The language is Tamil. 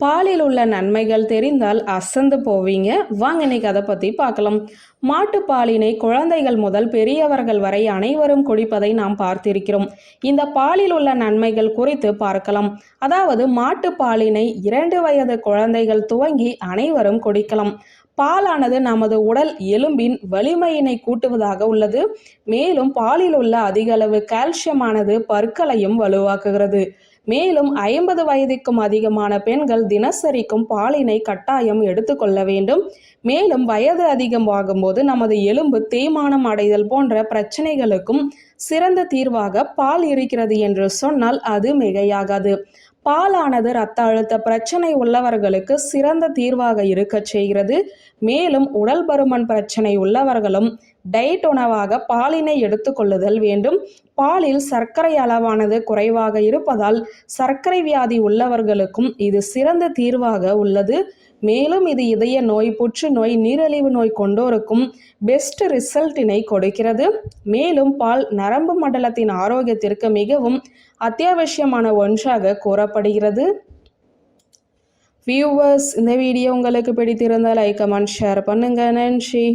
பாலில் உள்ள நன்மைகள் தெரிந்தால் அசந்து போவீங்க. வாங்க இன்னைக்கு அதை பற்றி பார்க்கலாம். மாட்டுப்பாலினை குழந்தைகள் முதல் பெரியவர்கள் வரை அனைவரும் குடிப்பதை நாம் பார்த்திருக்கிறோம். இந்த பாலில் உள்ள நன்மைகள் குறித்து பார்க்கலாம். அதாவது மாட்டுப்பாலினை இரண்டு வயது குழந்தைகள் துவங்கி அனைவரும் குடிக்கலாம். பாலானது நமது உடல் எலும்பின் வலிமையினை கூட்டுவதாக உள்ளது. மேலும் பாலில் உள்ள அதிகளவு கால்சியமானது பற்களையும் வலுவாக்குகிறது. மேலும் ஐம்பது வயதுக்கும் அதிகமான பெண்கள் தினசரிக்கும் பாலினை கட்டாயம் எடுத்துக்கொள்ள வேண்டும். மேலும் வயது அதிகமாகும்போது நமது எலும்பு தேய்மானம் அடைதல் போன்ற பிரச்சனைகளுக்கும் சிறந்த தீர்வாக பால் இருக்கிறது என்று சொன்னால் அது மிகையாகாது. பாலானது இரத்த அழுத்த பிரச்சனை உள்ளவர்களுக்கு சிறந்த தீர்வாக இருக்கச் செய்கிறது. மேலும் உடல் பருமன் பிரச்சனை உள்ளவர்களும் டயட் உணவாக பாலினை எடுத்துக்கொள்ளுதல் வேண்டும். பாலில் சர்க்கரை அளவானது குறைவாக இருப்பதால் சர்க்கரை வியாதி உள்ளவர்களுக்கும் இது சிறந்த தீர்வாக உள்ளது. மேலும் இது இதய நோய் புற்றுநோய் நீரிழிவு நோய் கொண்டோருக்கும் பெஸ்ட் ரிசல்ட்டினை கொடுக்கிறது. மேலும் பால் நரம்பு மண்டலத்தின் ஆரோக்கியத்திற்கு மிகவும் அத்தியாவசியமான ஒன்றாக கூறப்படுகிறது. வியூவர்ஸ் இந்த வீடியோ உங்களுக்கு பிடித்திருந்தால் லைக் கமெண்ட் ஷேர் பண்ணுங்க. நன்றி.